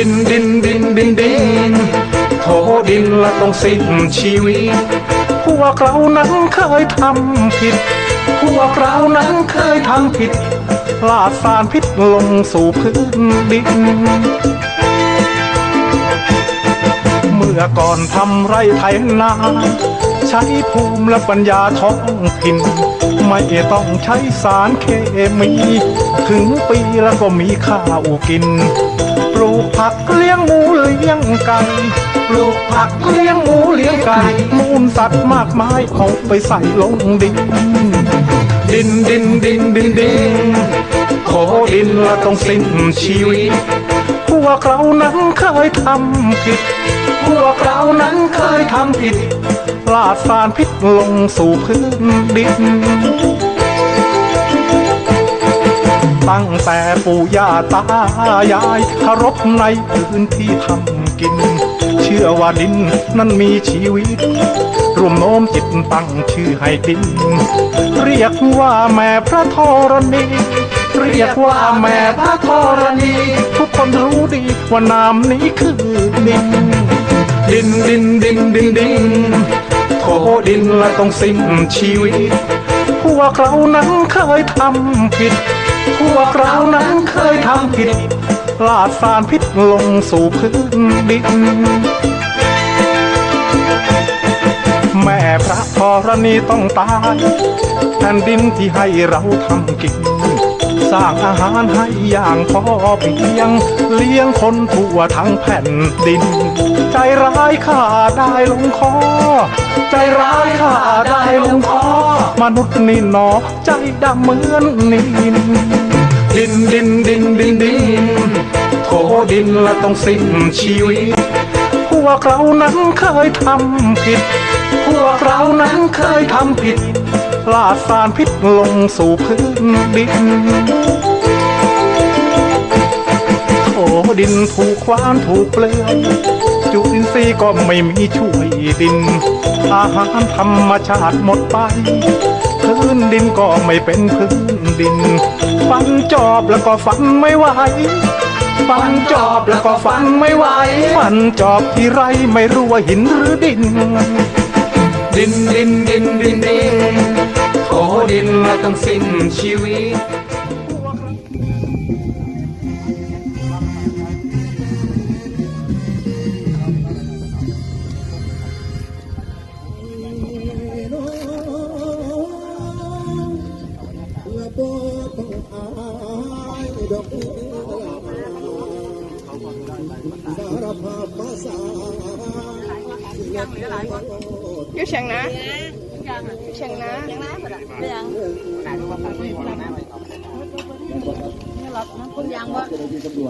ดินดินดินดินดินโถดินละต้องสิ้นชีวิต พวกเรานั้นเคยทำผิด พวกเรานั้นเคยทำผิดลาดสารพิษลงสู่พื้นดิน เมื่อก่อนทำไรไถนาใช้ภูมิและปัญญาท้องถิ่นไม่ต้องใช้สารเคมี ถึงปีแล้วก็มีข้าวกิน ลูกผักเลี้ยงหมูเลี้ยงไก่ปลูกผักเลี้ยงหมูเลี้ยงไก่มูลสัตว์มากมายเอาไปใส่ลงดิน ดินดินดินดินดินขอดินละต้องสิ้นชีวิตพวกเรานั้นเคยทำผิด พวกเรานั้นเคยทำผิดลาดสารพิษลงสู่พื้นดิน ตั้งแต่ปู่ย่าตายายเคารพในพื้นที่ทำกิน เชื่อว่าดินนั้นมีชีวิต รวมโน้มจิตตั้งชื่อให้ดิน เรียกว่าแม่พระธรณีเรียกว่าแม่พระธรณีทุกคนรู้ดีว่านามนี้คือดิน ดินดินดินดินดินโถดินและต้องสิ้นชีวิต พวกเรานั้นเคยทำผิด พวกเรานั้นเคยทำผิดลาดสารพิษลงสู่พื้นดิน แม่พระธรณีต้องตายแผ่นดินที่ให้เราทำกิน สร้างอาหารให้อย่างพอเพียง เลี้ยงคนทั่วทั้งแผ่นดิน ใจร้ายข้าได้ลงคอ ใจร้ายข้าได้ลงคอ มนุษย์นี่หนอ ใจดำเหมือนนินดินดินดินดินดินโถดินละต้องสิ้นชีวิต พวกเรานั้นเคยทำผิด พวกเรานั้นเคยทำผิด ลาดสารพิษลงสู่พื้นดินโอ้ดินถูกควานถูกเปลือยจุลินทรีย์ก็ไม่มีช่วยดิน อาหารธรรมชาติหมดไป พื้นดินก็ไม่เป็นพื้นดิน ฟันจอบแล้วก็ฟันไม่ไหวฟันจอบแล้วก็ฟันไม่ไหวฟันจอบที่ไรไม่รู้ว่าหินหรือดิน ดินดินดินดินดินโอ้ดินและต้องสิ้นชีวิตสารภาพภาษา อยู่เชียงนะอยู่เชียงนะเชียงนะเรื่อง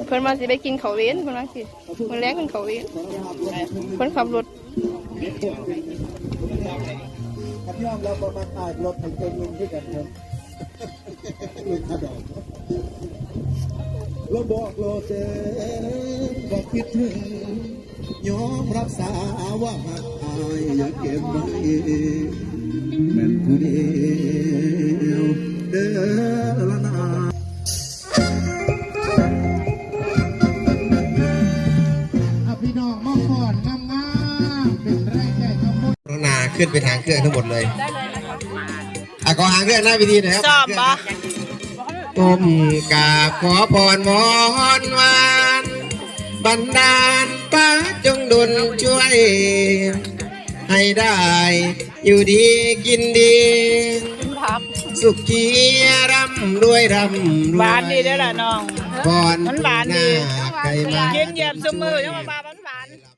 เพิ่นมาสิไปกินเขาวเว้นเพิ่นมาสิมันแรงกินเขาวเว้นเพิ่นขับรถขับย่อมเราประมาณตายรถให้เต็มลุงด้วยกันครับลุงขดอกเราบอกโลเจบอกคิดถึงยอมรับสาว่าหัก อายอย่าเก็บไว้แม่นผู้เดียวเด้อละนาเอาพี่น้องมาก่อนงามๆเป็นแรงใจทั้งหมดพัฒนาขึ้นไปทางเครื่องทั้งหมดเลยอะขอหางเครื่องหน้าวิธีหน่อยครับจอมปะต้มกราบขอพรมอนวาน บันดาลป้าจงดลช่วย ให้ได้ อยู่ดีกินดีพับสุขีร่ำรวยร่ำรวยหวานดีเด้อล่ะน้อง ก่อนมันหวานดีหน้าไก่มา กินเหยียบซุมือยังมาบาบ้าน